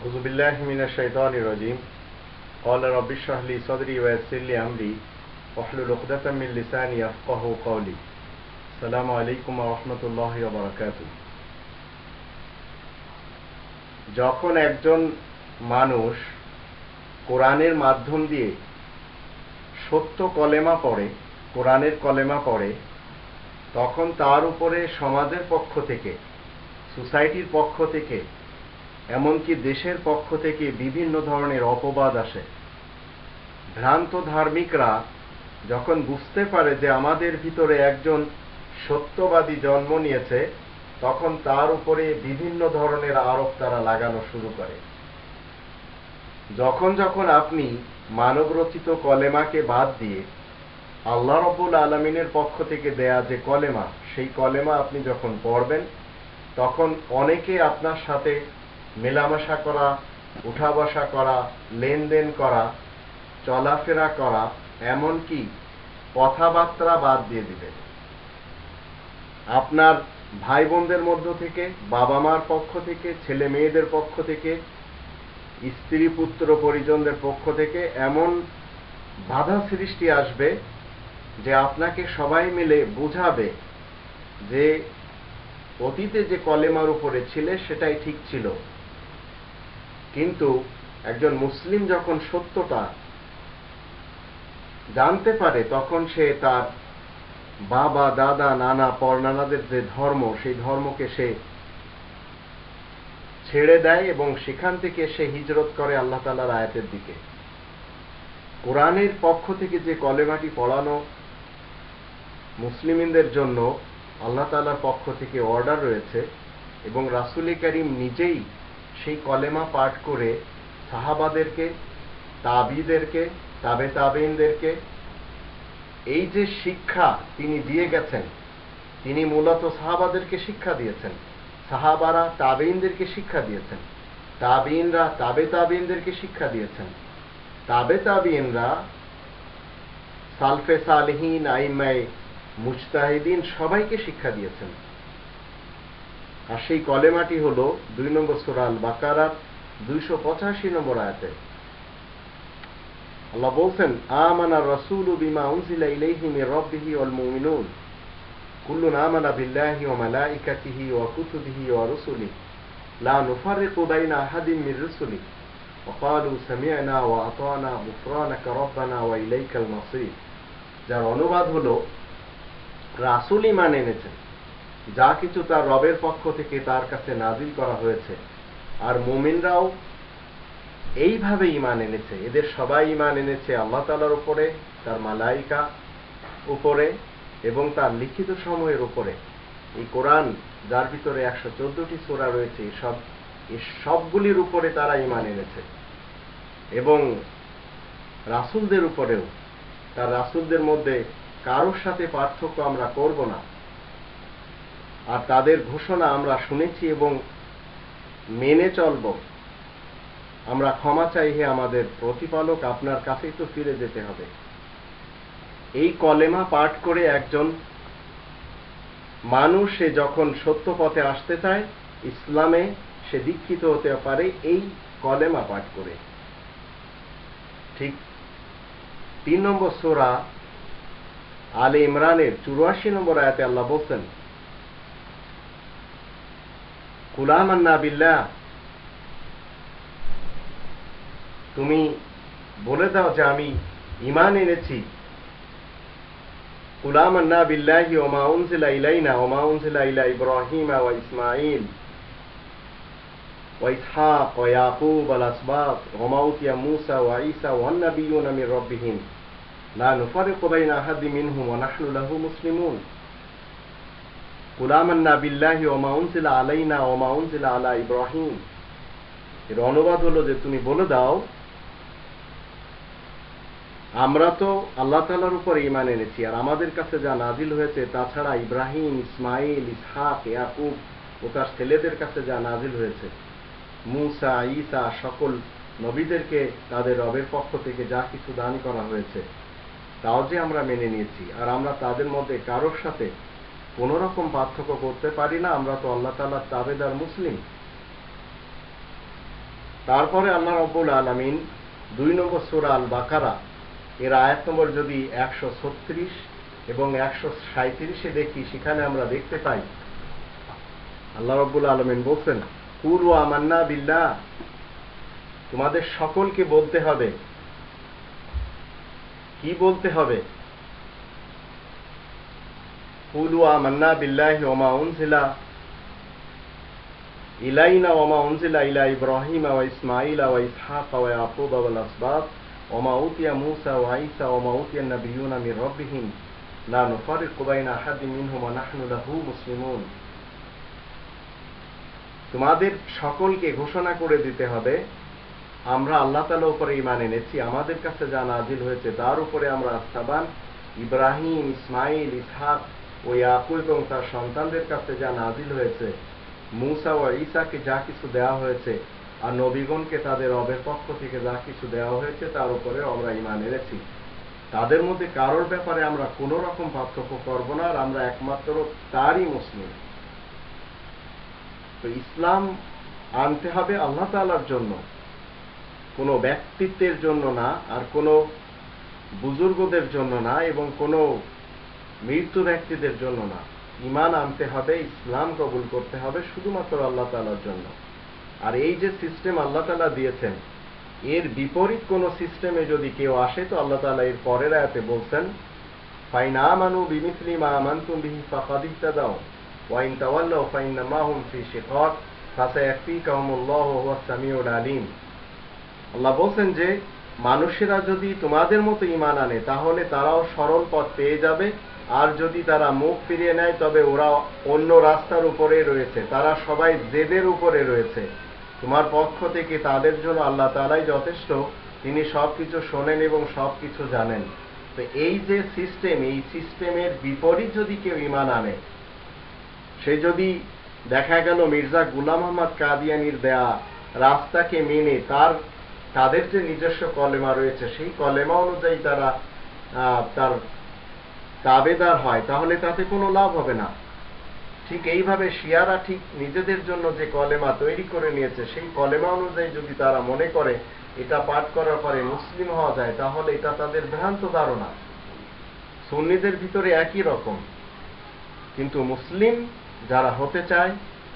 أعوذ بالله من الشيطان الرجيم قال رب اشرح لي صدري ويسر لي أمري واحلل عقدة من لساني يفقه قولي السلام عليكم ورحمة الله وبركاته যখন একজন মানুষ কোরআনের মাধ্যম দিয়ে সত্য কলেমা পড়ে কোরআনের কলেমা পড়ে তখন তার উপরে সমাজের পক্ষ থেকে সোসাইটির পক্ষ থেকে এমনকি দেশের পক্ষ থেকে বিভিন্ন ধরনের অপবাদ আসে। ভ্রান্ত ধার্মিকরা যখন বুঝতে পারে যে আমাদের ভিতরে একজন সত্যবাদী জন্ম নিয়েছে, তখন তার উপরে বিভিন্ন ধরনের আরোপ তারা লাগানো শুরু করে। যখন যখন আপনি মানবরচিত কলেমাকে বাদ দিয়ে আল্লাহ রবুল আলমিনের পক্ষ থেকে দেয়া যে কলেমা, সেই কলেমা আপনি যখন পড়বেন, তখন অনেকে আপনার সাথে মেলামেশা করা উঠা বসা করা, লেনদেন করা, চলাফেরা করা, এমনকি কথাবার্তা বাদ দিয়ে দিবে। আপনার ভাই বোনদের মধ্য থেকে বাবা মার পক্ষ থেকে ছেলে মেয়েদের পক্ষ থেকে স্ত্রী পুত্র পরিজনদের পক্ষ থেকে এমন বাধা সৃষ্টি আসবে যে আপনাকে সবাই মিলে বুঝাবে যে অতীতে যে কলেমার উপরে ছিলে, সেটাই ঠিক ছিল। কিন্তু একজন মুসলিম যখন সত্যটা জানতে পারে, তখন সে তার বাবা, দাদা, নানা পরনানাদের যে ধর্ম, সেই ধর্মকে সে ছেড়ে দেয় এবং সেখান থেকে সে হিজরত করে আল্লাহ তালার আয়াতের দিকে। কোরআনের পক্ষ থেকে যে কলেমাটি পড়ানো মুসলিমদের জন্য আল্লাহ তালার পক্ষ থেকে অর্ডার রয়েছে এবং রাসুলি করিম নিজেই সেই কলেমা পাঠ করে সাহাবাদেরকে, তাবিদেরকে, তাবে তাবেইনদেরকে এই যে শিক্ষা তিনি দিয়ে গেছেন, তিনি মূলত সাহাবাদেরকে শিক্ষা দিয়েছেন, সাহাবারা তাবেইনদেরকে শিক্ষা দিয়েছেন তাবিনরা তাবে তাবিনদেরকে শিক্ষা দিয়েছেন, তাবে তাবিনরা সালফে সালহীন আইমায় মুজতাহিদিন সবাইকে শিক্ষা দিয়েছেন। আর সেই কলেমাটি হল দুই নম্বর সোরাল বাকারার দুইশো পঁচাশি নম্বর আয়াতে। আল্লাহ বলছেন, আমানা রসুল বিমা উনজিলা রব্বিহি মুমিনুন। আমানা বিল্লাহি কুতুবিহি লা মির যার অনুবাদ হলো রাসূল মানে এনেছেন। যা কিছু তার রবের পক্ষ থেকে তার কাছে নাজিল করা হয়েছে। আর মুমিনরাও এইভাবে ইমান এনেছে। এদের সবাই ইমান এনেছে আল্লাহ তালার উপরে, তার মালাইকা উপরে এবং তার লিখিত সময়ের উপরে। এই কোরআন, যার ভিতরে একশো চোদ্দটি সোরা রয়েছে সব এই সবগুলির উপরে তারা ইমান এনেছে। এবং রাসুলদের উপরেও, তার রাসুলদের মধ্যে কারোর সাথে পার্থক্য আমরা করব না। আর তাদের ঘোষণা আমরা শুনেছি এবং মেনে চলব। আমরা ক্ষমা চাই হে আমাদের প্রতিপালক, আপনার কাছেই তো ফিরে যেতে হবে। এই কলেমা পাঠ করে একজন মানুষ সে যখন সত্য পথে আসতে চায়, ইসলামে সে দীক্ষিত হতে পারে এই কলেমা পাঠ করে। ঠিক তিন নম্বর সোরা আলে ইমরানের চুরাশি নম্বর আয়াতে আল্লাহ বলছেন কুলামান্না বিল্লাহ তুমি বলে দাও যে আমি ইমান এনেছি কুলামান্না বিল্লাহি ওমা উনজিলা ইলাইনা ওমা উনজিলা ইলা ইব্রাহিমা ওয়া ইসমাইল وإسحاق ويعقوب والأسباط وما أوتي موسى وعيسى والنبيون من ربهم لا نفرق بين أحد منهم ونحن له مسلمون কুলামান্না বিল্লাহি ওমাউনসিলা আলাইনা ওমাউনসিলা আলা ইব্রাহিম। এর অনুবাদ হলো যে তুমি বলে দাও, আমরা তো আল্লাহ তালার উপর ইমান এনেছি আর আমাদের কাছে যা নাজিল হয়েছে তাছাড়া ইব্রাহিম ইসমাইল ইসহাক, ইয়াকুব ও তার ছেলেদের কাছে যা নাজিল হয়েছে। মুসা ইসা সকল নবীদেরকে তাদের রবের পক্ষ থেকে যা কিছু দান করা হয়েছে, তাও যে আমরা মেনে নিয়েছি। আর আমরা তাদের মধ্যে কারোর সাথে কোন রকম পার্থক্য করতে পারি না, আমরা তো আল্লাহ তালার তাবেদার মুসলিম। তারপরে আল্লাহ রব্বুল আলমিন দুই নম্বর সুরা আল বাকারা এর আয়াত নম্বর যদি একশো ছত্রিশ এবং একশো সাঁত্রিশে দেখি, সেখানে আমরা দেখতে পাই, আল্লাহ রব্বুল আলমিন বলছেন ও আমান্না বিল্লাহ। তোমাদের সকলকে বলতে হবে। কি বলতে হবে? ওমা উনজিলা ইলা ইব্রাহিম ওয়া ইসমাইল ওয়া ইসহাক ওয়া ইয়াকুব ওয়াল আসবাত ওমা উতিয়া মুসা ওয়া ঈসা ওমা উতিয়া নাবিয়ুনা মির রাব্বিহিম লা নুফারিকু বাইনা আহাদিন মিনহুম ওয়া নাহনু লাহু মুসলিমুন। তোমাদের সকলকে ঘোষণা করে দিতে হবে, আমরা আল্লাহ তালা উপরে ইমান এনেছি, আমাদের কাছে যা নাজিল হয়েছে তার উপরে আমরা আস্থাবান। ইব্রাহিম ইসমাইল ইসহাক ও ইয়াকুব এবং তার সন্তানদের কাছে যা নাজিল হয়েছে, মুসা ও ঈসাকে যা কিছু দেওয়া হয়েছে, আর নবীগণকে তাদের রবের পক্ষ থেকে যা কিছু দেওয়া হয়েছে, তার উপরে আমরা ইমান এনেছি। তাদের মধ্যে কারোর ব্যাপারে আমরা কোনো রকম পার্থক্য করব না, আর আমরা একমাত্র তারই মুসলিম। তো ইসলাম আনতে হবে আল্লাহ তালার জন্য, কোনো ব্যক্তিত্বের জন্য না, আর কোনো বুজুর্গদের জন্য না, এবং কোনো মৃত্যু ব্যক্তিদের জন্য না। ইমান আনতে হবে, ইসলাম কবুল করতে হবে শুধুমাত্র আল্লাহ তালার জন্য। আর এই যে সিস্টেম আল্লাহ তালা দিয়েছেন, এর বিপরীত কোন সিস্টেমে যদি কেউ আসে, তো আল্লাহ তালা এর পরের আয়াতে বলছেন ফাইনা মানু বিমিসলি মা আমান্তুম বিহি ফাকাদিতা দাও ওয়াইন তাওয়াল্লাউ ফাইন্নামা হুম ফি শিকাক ফাসায়াকফিকাহুমুল্লাহু হুয়াস সামিউল আলিম। আল্লাহ বলছেন যে, মানুষেরা যদি তোমাদের মতো ইমান আনে, তাহলে তারাও সরল পথ পেয়ে যাবে আর যদি তারা মুখ ফিরিয়ে নেয়, তবে ওরা অন্য রাস্তার উপরে রয়েছে। তারা সবাই জেদের উপরে রয়েছে। তোমার পক্ষ থেকে তাদের জন্য আল্লাহ তালাই যথেষ্ট। তিনি সবকিছু শোনেন এবং সবকিছু জানেন। তো এই যে সিস্টেম, এই সিস্টেমের বিপরীত যদি কেউ ইমান আনে, সে যদি দেখা গেল মির্জা গুলাম আহমদ কাদিয়ানির দেয়া রাস্তাকে মেনে তার, তাদের যে নিজস্ব কলেমা রয়েছে, সেই কলেমা অনুযায়ী তারা তার দাবেদার হয়, তাহলে তাতে কোনো লাভ হবে না। ঠিক এইভাবে শিয়ারা ঠিক নিজেদের জন্য যে কলেমা তৈরি করে নিয়েছে, সেই কলেমা অনুযায়ী যদি তারা মনে করে এটা পাঠ করার পরে মুসলিম হওয়া যায়, তাহলে এটা তাদের ভ্রান্ত ধারণা। সুন্নিদের ভিতরে একই রকম। কিন্তু মুসলিম যারা হতে চায়,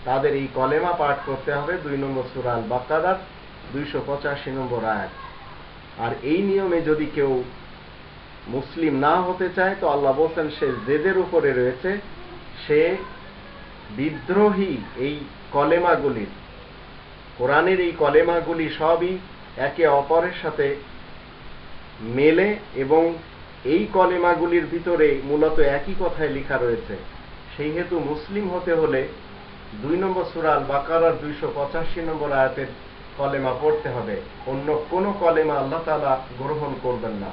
তাদের এই কলেমা পাঠ করতে হবে দুই নম্বর সুরাল বাকাদার দুইশো পঁচাশি নম্বর আয়াত। আর এই নিয়মে যদি কেউ মুসলিম না হতে চায়, তো আল্লাহ বলছেন, সে জেদের উপরে রয়েছে, সে বিদ্রোহী এই কলেমাগুলির কোরআনের এই কলেমাগুলি সবই একে অপরের সাথে মেলে এবং এই কলেমাগুলির ভিতরে মূলত একই কথায় লেখা রয়েছে সেই হেতু মুসলিম হতে হলে দুই নম্বর সুরাল বাকারার দুইশো পঁচাশি নম্বর আয়াতের কলেমা পড়তে হবে, অন্য কোনো কলেমা আল্লাহ তালা গ্রহণ করবেন না।